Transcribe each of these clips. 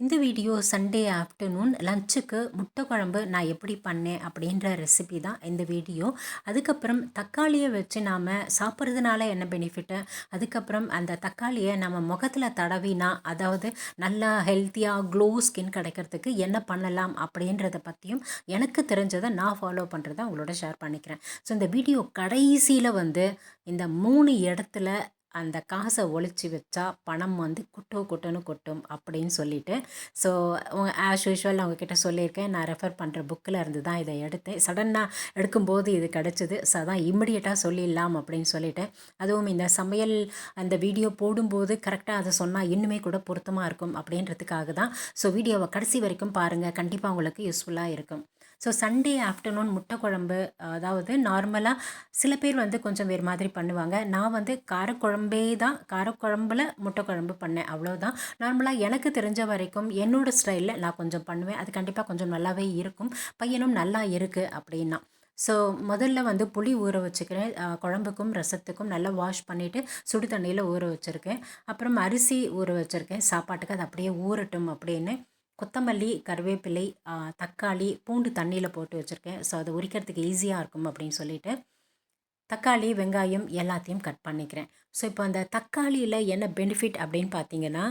இந்த video Sunday afternoon லஞ்சுக்கு முட்டை குழம்பு நான் எப்படி பண்ணேன் அப்படின்ற ரெசிபி தான் இந்த வீடியோ. அதுக்கப்புறம் தக்காளியை வச்சு நாம் சாப்பிட்றதுனால என்ன பெனிஃபிட்டு அதுக்கப்புறம் அந்த தக்காளியை நம்ம முகத்தில் தடவினா அதாவது நல்லா ஹெல்த்தியாக க்ளோ ஸ்கின் கிடைக்கிறதுக்கு என்ன பண்ணலாம் அப்படின்றத பற்றியும் எனக்கு தெரிஞ்சதை நான் ஃபாலோ பண்ணுறதை உங்களோட ஷேர் பண்ணிக்கிறேன். ஸோ இந்த வீடியோ கடைசியில் வந்து இந்த மூணு இடத்துல அந்த காசை ஒழிச்சு வச்சா பணம் வந்து குட்டோ குட்டோன்னு கொட்டும் அப்படின்னு சொல்லிட்டு. ஸோ ஆஸ் யூஷுவல் அவங்கக்கிட்ட சொல்லியிருக்கேன். நான் ரெஃபர் பண்ணுற புக்கில் இருந்து தான் இதை எடுத்தேன். சடனாக எடுக்கும்போது இது கிடச்சிது. ஸோ அதான் இம்மிடியட்டாக சொல்லிடலாம் அப்படின்னு சொல்லிவிட்டேன் அதுவும் இந்த சமையல் அந்த வீடியோ போடும்போது கரெக்டாக அதை சொன்னால் இன்னுமே கூட பொருத்தமாக இருக்கும் அப்படின்றதுக்காக தான். ஸோ வீடியோவை கடைசி வரைக்கும் பாருங்கள் கண்டிப்பாக உங்களுக்கு யூஸ்ஃபுல்லாக இருக்கும். ஸோ சண்டே ஆஃப்டர்நூன் முட்டை குழம்பு அதாவது நார்மலாக சில பேர் வந்து கொஞ்சம் வேறு மாதிரி பண்ணுவாங்க. நான் வந்து காரக்குழம்பே தான் காரக்குழம்புல முட்டை குழம்பு பண்ணேன் அவ்வளோதான் நார்மலாக எனக்கு தெரிஞ்ச வரைக்கும் என்னோடய ஸ்டைலில் நான் கொஞ்சம் பண்ணுவேன். அது கண்டிப்பாக கொஞ்சம் நல்லாவே இருக்கும். பையனும் நல்லா இருக்குது அப்படின்னா. ஸோ முதல்ல வந்து புளி ஊற வச்சுக்கிறேன். குழம்புக்கும் ரசத்துக்கும் நல்லா வாஷ் பண்ணிவிட்டு சுடு தண்ணியில் ஊற வச்சுருக்கேன். அப்புறம் அரிசி ஊற வச்சுருக்கேன். சாப்பாட்டுக்கு அது அப்படியே ஊறட்டும் அப்படின்னு. கொத்தமல்லி கருவேப்பிலை தக்காளி பூண்டு தண்ணியில் போட்டு வச்சுருக்கேன். ஸோ அதை உரிக்கிறதுக்கு ஈஸியாக இருக்கும் அப்படின்னு சொல்லிட்டு தக்காளி வெங்காயம் எல்லாத்தையும் கட் பண்ணிக்கிறேன். ஸோ இப்போ அந்த தக்காளியில் என்ன பெனிஃபிட் அப்படின்னு பார்த்தீங்கன்னா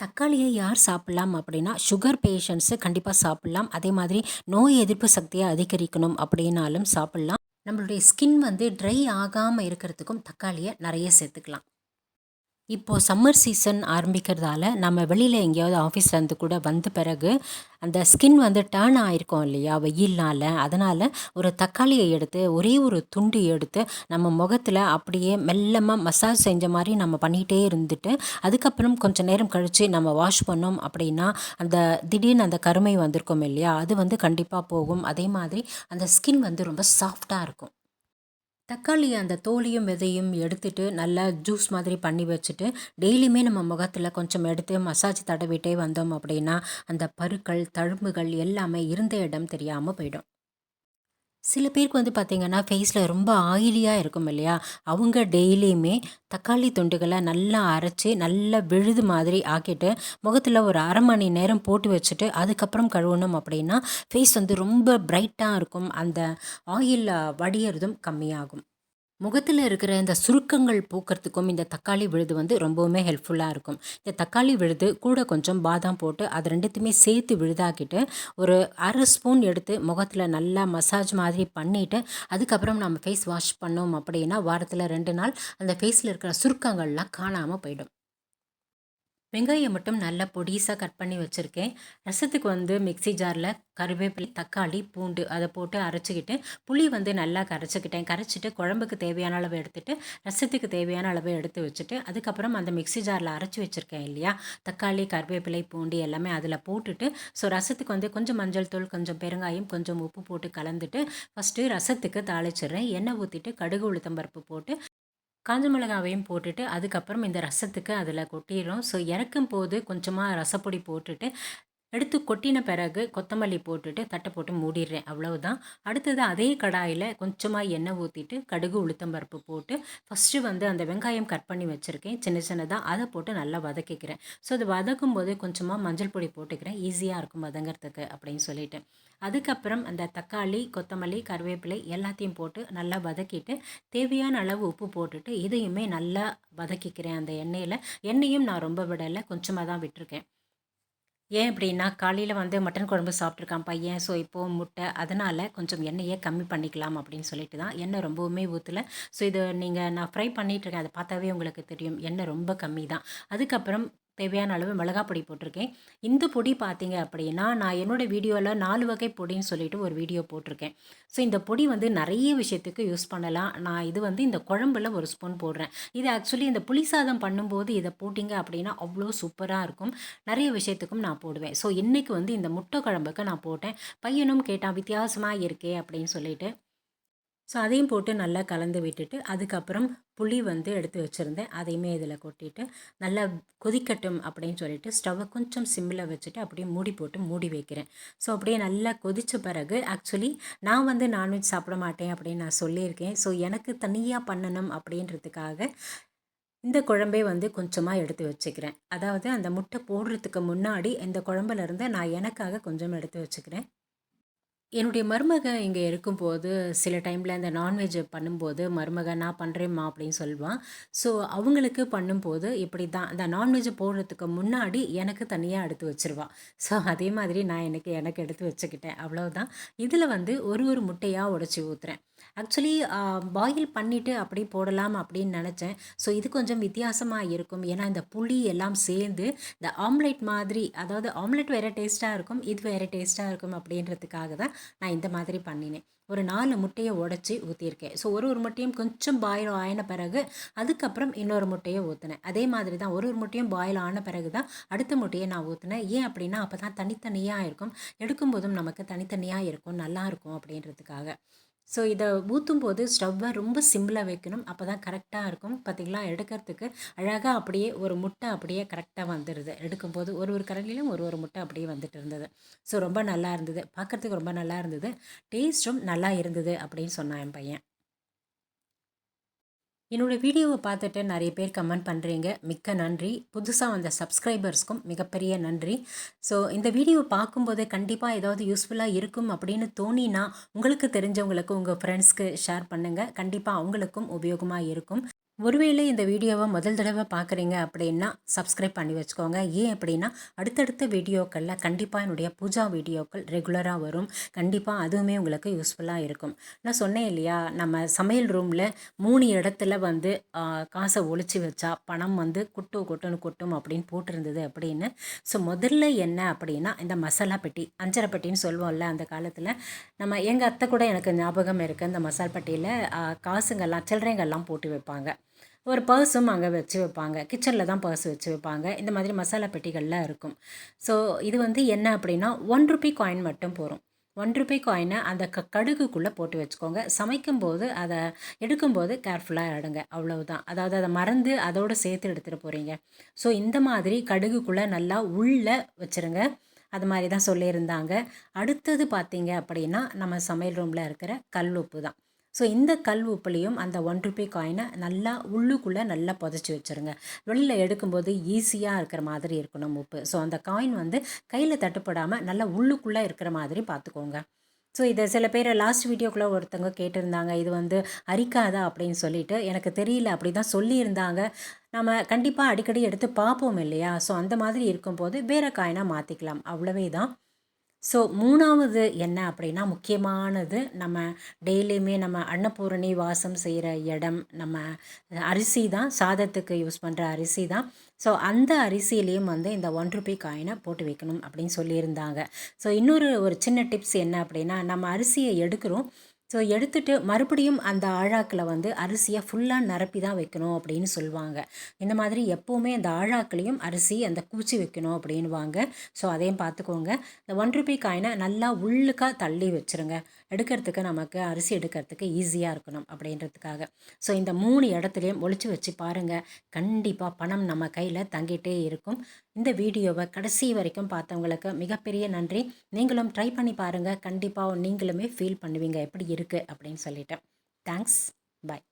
தக்காளியை யார் சாப்பிட்லாம் அப்படின்னா சுகர் பேஷண்ட்ஸு கண்டிப்பாக சாப்பிட்லாம். அதே மாதிரி நோய் எதிர்ப்பு சக்தியை அதிகரிக்கணும் அப்படின்னாலும் சாப்பிட்லாம். நம்மளுடைய ஸ்கின் வந்து ட்ரை ஆகாமல் இருக்கிறதுக்கும் தக்காளியை நிறைய சேர்த்துக்கலாம். இப்போது சம்மர் சீசன் ஆரம்பிக்கிறதால நம்ம வெளியில் எங்கேயாவது ஆஃபீஸ்லேருந்து கூட வந்த பிறகு அந்த ஸ்கின் வந்து டேர்ன் ஆகிருக்கோம் இல்லையா? வெயில்னால். அதனால் ஒரு தக்காளியை எடுத்து ஒரே ஒரு துண்டு எடுத்து நம்ம முகத்தில் அப்படியே மெல்லமாக மசாஜ் செஞ்ச மாதிரி நம்ம பண்ணிகிட்டே இருந்துட்டு அதுக்கப்புறம் கொஞ்சம் நேரம் கழித்து நம்ம வாஷ் பண்ணோம் அப்படின்னா அந்த திடீர்னு அந்த கருமை வந்திருக்கோம் இல்லையா? அது வந்து கண்டிப்பாக போகும். அதே மாதிரி அந்த ஸ்கின் வந்து ரொம்ப சாஃப்டாக இருக்கும். தக்காளி அந்த தோலியும் விதையும் எடுத்துட்டு நல்லா ஜூஸ் மாதிரி பண்ணி வச்சுட்டு டெய்லியுமே நம்ம முகத்தில் கொஞ்சம் எடுத்து மசாஜ் தடவிட்டே வந்தோம் அப்படின்னா அந்த பருக்கள் தழும்புகள் எல்லாமே இருந்த இடம் தெரியாமல் போயிடும். சில பேருக்கு வந்து பார்த்திங்கன்னா ஃபேஸில் ரொம்ப ஆயிலியாக இருக்கும் இல்லையா? அவங்க டெய்லியுமே தக்காளி துண்டுகளை நல்லா அரைச்சி நல்லா விழுது மாதிரி ஆக்கிட்டு முகத்தில் ஒரு அரை மணி நேரம் போட்டு வச்சுட்டு அதுக்கப்புறம் கழுவணும் அப்படின்னா ஃபேஸ் வந்து ரொம்ப பிரைட்டாக இருக்கும். அந்த ஆயில் வடியறதும் கம்மியாகும். முகத்தில் இருக்கிற இந்த சுருக்கங்கள் போக்குறதுக்கும் இந்த தக்காளி விழுது வந்து ரொம்பவுமே ஹெல்ப்ஃபுல்லாக இருக்கும். இந்த தக்காளி விழுது கூட கொஞ்சம் பாதாம் போட்டு அது ரெண்டுத்தையுமே சேர்த்து விழுதாக்கிட்டு ஒரு அரை ஸ்பூன் எடுத்து முகத்தில் நல்லா மசாஜ் மாதிரி பண்ணிவிட்டு அதுக்கப்புறம் நம்ம ஃபேஸ் வாஷ் பண்ணோம் அப்படின்னா வாரத்தில் ரெண்டு நாள் அந்த ஃபேஸில் இருக்கிற சுருக்கங்கள்லாம் காணாமல் போயிடும். வெங்காயம் மட்டும் நல்லா பொடிசாக கட் பண்ணி வச்சுருக்கேன். ரசத்துக்கு வந்து மிக்சி ஜாரில் கருவேப்பிலை தக்காளி பூண்டு அதை போட்டு அரைச்சிக்கிட்டு புளி வந்து நல்லா கரைச்சிக்கிட்டேன். கரைச்சிட்டு குழம்புக்கு தேவையான அளவு எடுத்துகிட்டு ரசத்துக்கு தேவையான அளவு எடுத்து வச்சுட்டு அதுக்கப்புறம் அந்த மிக்சி ஜாரில் அரைச்சி வச்சுருக்கேன் இல்லையா? தக்காளி கருவேப்பிலை பூண்டு எல்லாமே அதில் போட்டுட்டு ஸோ ரசத்துக்கு வந்து கொஞ்சம் மஞ்சள் தூள் கொஞ்சம் பெருங்காயம் கொஞ்சம் உப்பு போட்டு கலந்துட்டு ஃபஸ்ட்டு ரசத்துக்கு தாளிச்சிடுறேன். எண்ணெய் ஊற்றிட்டு கடுகு உளுத்தம்பருப்பு போட்டு காஞ்ச மிளகாவையும் போட்டுட்டு அதுக்கப்புறம் இந்த ரசத்துக்கு அதில் கொட்டிடுறோம். ஸோ இறக்கும் போது கொஞ்சமாக ரசப்பொடி போட்டுட்டு எடுத்து கொட்டின பிறகு கொத்தமல்லி போட்டுட்டு தட்டை போட்டு மூடிடுறேன். அவ்வளவுதான். அடுத்தது அதே கடாயில் கொஞ்சமாக எண்ணெய் ஊற்றிட்டு கடுகு உளுத்தம்பருப்பு போட்டு ஃபஸ்ட்டு வந்து அந்த வெங்காயம் கட் பண்ணி வச்சுருக்கேன். சின்ன சின்னதாக அதை போட்டு நல்லா வதக்கிக்கிறேன். ஸோ அது வதக்கும் போது கொஞ்சமாக மஞ்சள் பொடி போட்டுக்கிறேன். ஈஸியாக இருக்கும் வதங்கிறதுக்கு அப்படின்னு சொல்லிட்டு. அதுக்கப்புறம் அந்த தக்காளி கொத்தமல்லி கருவேப்பிலை எல்லாத்தையும் போட்டு நல்லா வதக்கிட்டு தேவையான அளவு உப்பு போட்டுட்டு இதையுமே நல்லா வதக்கிக்கிறேன் அந்த எண்ணெயில். எண்ணெயும் நான் ரொம்ப விடலை கொஞ்சமாக தான் விட்டுருக்கேன். ஏன் அப்படின்னா காலையில் வந்து மட்டன் குழம்பு சாப்பிட்ருக்கான் பையன். ஸோ இப்போது முட்டை அதனால் கொஞ்சம் எண்ணெயை கம்மி பண்ணிக்கலாம் அப்படின்னு சொல்லிட்டு தான் எண்ணெய் ரொம்பவுமே ஊற்றலை ஸோ இதை நீங்கள் நான் ஃப்ரை பண்ணிகிட்ருக்கேன் அதை பார்த்தாவே உங்களுக்கு தெரியும். எண்ணெய் ரொம்ப கம்மி தான். அதுக்கப்புறம் தேவையான அளவு மிளகாய் பொடி போட்டிருக்கேன். இந்த பொடி பார்த்தீங்க அப்படின்னா நான் என்னோடய வீடியோவில் நாலு வகை பொடின்னு சொல்லிட்டு ஒரு வீடியோ போட்டிருக்கேன். ஸோ இந்த பொடி வந்து நிறைய விஷயத்துக்கு யூஸ் பண்ணலாம். நான் இது வந்து இந்த குழம்புல ஒரு ஸ்பூன் போடுறேன். இது ஆக்சுவலி இந்த புளி சாதம் பண்ணும்போது இதை போட்டிங்க அப்படின்னா அவ்வளோ சூப்பராக இருக்கும். நிறைய விஷயத்துக்கும் நான் போடுவேன். ஸோ இன்றைக்கி வந்து இந்த முட்டை குழம்புக்கு நான் போட்டேன். பையனும் கேட்டான் வித்தியாசமாக இருக்கே அப்படின்னு சொல்லிட்டு. ஸோ அதையும் போட்டு நல்லா கலந்து விட்டுட்டு அதுக்கப்புறம் புளி வந்து எடுத்து வச்சுருந்தேன். அதையுமே இதில் கொட்டிட்டு நல்லா கொதிக்கட்டும் அப்படின்னு சொல்லிட்டு ஸ்டவ்வை கொஞ்சம் சிம்மில் வச்சுட்டு அப்படியே மூடி போட்டு மூடி வைக்கிறேன். ஸோ அப்படியே நல்லா கொதித்த பிறகு ஆக்சுவலி நான் வந்து நான்வெஜ் சாப்பிட மாட்டேன் அப்படின்னு நான் சொல்லியிருக்கேன். ஸோ எனக்கு தனியாக பண்ணணும் அப்படின்றதுக்காக இந்த குழம்பே வந்து கொஞ்சமாக எடுத்து வச்சுக்கிறேன். அதாவது அந்த முட்டை போடுறதுக்கு முன்னாடி இந்த குழம்புலேருந்து நான் எனக்காக கொஞ்சம் எடுத்து வச்சுக்கிறேன். என்னுடைய மருமக இங்கே இருக்கும்போது சில டைமில் இந்த நான்வெஜ் பண்ணும்போது மருமக நான் பண்ணுறேம்மா அப்படின்னு சொல்லுவான் ஸோ அவங்களுக்கு பண்ணும்போது இப்படி தான் இந்த நான்வெஜ் போடுறதுக்கு முன்னாடி எனக்கு தனியாக எடுத்து வச்சிருவான் ஸோ அதே மாதிரி நான் எனக்கு எனக்கு எடுத்து வச்சுக்கிட்டேன். அவ்வளோதான் இதில் வந்து ஒரு ஒரு முட்டையாக உடச்சி ஊற்றுறேன் ஆக்சுவலி பாயில் பண்ணிவிட்டு அப்படி போடலாம் அப்படின்னு நினச்சேன். ஸோ இது கொஞ்சம் வித்தியாசமாக இருக்கும். ஏன்னா இந்த புளி எல்லாம் சேர்ந்து இந்த ஆம்லெட் மாதிரி அதாவது ஆம்லெட் வேறு டேஸ்ட்டாக இருக்கும் இது வேறு டேஸ்ட்டாக இருக்கும் அப்படின்றதுக்காக தான் நான் இந்த மாதிரி பண்ணினேன். ஒரு நாலு முட்டையை உடச்சி ஊற்றியிருக்கேன் ஸோ ஒரு ஒரு முட்டையும் கொஞ்சம் பாயில் ஆயின பிறகு அதுக்கப்புறம் இன்னொரு முட்டையை ஊற்றினேன் அதே மாதிரி தான் ஒரு ஒரு முட்டையும் பாயில் ஆன பிறகு தான் அடுத்த முட்டையை நான் ஊற்றினேன் ஏன் அப்படின்னா அப்போ தான் தனித்தனியாக இருக்கும். எடுக்கும்போதும் நமக்கு தனித்தனியாக இருக்கும். நல்லா இருக்கும் அப்படின்றதுக்காக. ஸோ இதை ஊற்றும் போது ஸ்டவ்வை ரொம்ப சிம்பிளாக வைக்கணும். அப்போ தான் கரெக்டாக இருக்கும். பார்த்திங்களா எடுக்கிறதுக்கு அழகாக அப்படியே ஒரு முட்டை அப்படியே கரெக்டாக வந்துடுது எடுக்கும்போது ஒரு ஒரு கரண்டிலும் ஒரு ஒரு முட்டை அப்படியே வந்துட்டு இருந்தது. ஸோ ரொம்ப நல்லா இருந்தது. பார்க்குறதுக்கு ரொம்ப நல்லா இருந்தது. டேஸ்ட்டும் நல்லா இருந்தது அப்படின்னு சொன்னான் என் பையன். என்னோடய வீடியோவை பார்த்துட்டு நிறைய பேர் கமெண்ட் பண்ணுறீங்க மிக்க நன்றி. புதுசாக வந்த சப்ஸ்கிரைபர்ஸ்க்கும் மிகப்பெரிய நன்றி. ஸோ இந்த வீடியோவை பார்க்கும்போது கண்டிப்பாக ஏதாவது யூஸ்ஃபுல்லாக இருக்கும் அப்படின்னு தோணினா உங்களுக்கு தெரிஞ்சவங்களுக்கு உங்கள் ஃப்ரெண்ட்ஸ்க்கு ஷேர் பண்ணுங்கள் கண்டிப்பாக அவங்களுக்கும் உபயோகமாக இருக்கும். ஒருவேளை இந்த வீடியோவை முதல் தடவை பார்க்குறீங்க அப்படின்னா சப்ஸ்கிரைப் பண்ணி வச்சுக்கோங்க. ஏன் அப்படின்னா அடுத்தடுத்த வீடியோக்களில் கண்டிப்பாக என்னுடைய பூஜா வீடியோக்கள் ரெகுலராக வரும். கண்டிப்பாக அதுவுமே உங்களுக்கு யூஸ்ஃபுல்லாக இருக்கும். நான் சொன்னேன் இல்லையா நம்ம சமையல் ரூமில் மூணு இடத்துல வந்து காசை ஒழிச்சு வச்சா பணம் வந்து குட்டு கொட்டுன்னு கொட்டும் அப்படின்னு போட்டிருந்தது அப்படின்னு. ஸோ முதல்ல என்ன அப்படின்னா இந்த மசாலா பெட்டி அஞ்சரை பெட்டின்னு சொல்லுவோம்ல அந்த காலத்தில் நம்ம எங்கள் அத்தை கூட எனக்கு ஞாபகம் இருக்குது இந்த மசால் பெட்டியில் காசுங்கள்லாம் சில்லறைங்கள்லாம் போட்டு வைப்பாங்க. ஒரு பர்ஸும் அங்கே வச்சு வைப்பாங்க. கிச்சனில் தான் பர்ஸ் வச்சு வைப்பாங்க. இந்த மாதிரி மசாலா பெட்டிகள்லாம் இருக்கும். ஸோ இது வந்து என்ன அப்படின்னா ஒன் ருபி காயின் மட்டும் போகும் ஒன் ருபி காயினை அந்த க கடுகுக்குள்ளே போட்டு வச்சுக்கோங்க. சமைக்கும்போது அதை எடுக்கும்போது கேர்ஃபுல்லாக எடுங்க. அவ்வளவுதான். அதாவது அதை மறந்து அதோடு சேர்த்து எடுத்துகிட்டு போகிறீங்க ஸோ இந்த மாதிரி கடுகுக்குள்ளே நல்லா உள்ளே வச்சுருங்க. அது மாதிரி தான் சொல்லியிருந்தாங்க. அடுத்தது பார்த்தீங்க அப்படின்னா நம்ம சமையல் ரூமில் இருக்கிற கல் உப்பு தான். ஸோ இந்த கல் உப்புலையும் அந்த ஒன் ருபி காயினை நல்லா உள்ளுக்குள்ளே நல்லா புதைச்சி வச்சுருங்க. வெளியில் எடுக்கும்போது ஈஸியாக இருக்கிற மாதிரி இருக்கணும் உப்பு. ஸோ அந்த காயின் வந்து கையில் தட்டுப்படாமல் நல்லா உள்ளுக்குள்ளே இருக்கிற மாதிரி பார்த்துக்கோங்க ஸோ இதை சில பேர் லாஸ்ட் வீடியோக்குள்ளே ஒருத்தவங்க கேட்டிருந்தாங்க. இது வந்து அரிக்காதா அப்படின்னு சொல்லிட்டு. எனக்கு தெரியல அப்படி தான் சொல்லியிருந்தாங்க. நம்ம கண்டிப்பாக அடிக்கடி எடுத்து பார்ப்போம் இல்லையா? ஸோ அந்த மாதிரி இருக்கும்போது வேறு காயினாக மாற்றிக்கலாம் அவ்வளவே தான் ஸோ மூணாவது என்ன அப்படின்னா முக்கியமானது நம்ம டெய்லியுமே நம்ம அன்னபூரணி வாசம் செய்கிற இடம் நம்ம அரிசி தான் சாதத்துக்கு யூஸ் பண்ணுற அரிசி தான். ஸோ அந்த அரிசியிலையும் வந்து இந்த ஒன் ருபி காயினை போட்டு வைக்கணும் அப்படின்னு சொல்லியிருந்தாங்க. ஸோ இன்னொரு ஒரு சின்ன டிப்ஸ் என்ன அப்படின்னா நம்ம அரிசியை எடுக்கிறோம். ஸோ எடுத்துகிட்டு மறுபடியும் அந்த ஆழாக்கில் வந்து அரிசியை ஃபுல்லாக நிரப்பி தான் வைக்கணும் அப்படின்னு சொல்லுவாங்க. இந்த மாதிரி எப்போவுமே அந்த ஆழாக்களையும் அரிசி அந்த கூச்சி வைக்கணும் அப்படின்வாங்க ஸோ அதையும் பார்த்துக்கோங்க. இந்த ஒன் ருபி காயினை நல்லா உள்ளுக்காக தள்ளி வச்சுருங்க. எடுக்கிறதுக்கு நமக்கு அரிசி எடுக்கிறதுக்கு ஈஸியாக இருக்கணும் அப்படின்றதுக்காக. ஸோ இந்த மூணு இடத்துலையும் ஒழிச்சு வச்சு பாருங்கள் கண்டிப்பாக பணம் நம்ம கையில் தங்கிட்டே இருக்கும். இந்த வீடியோவை கடைசி வரைக்கும் பார்த்தவங்களுக்கு மிகப்பெரிய நன்றி. நீங்களும் ட்ரை பண்ணி பாருங்கள் கண்டிப்பாக நீங்களுமே ஃபீல் பண்ணுவீங்க. எப்படி இருக்குது அப்படின்னு சொல்லிட்டு. Thanks bye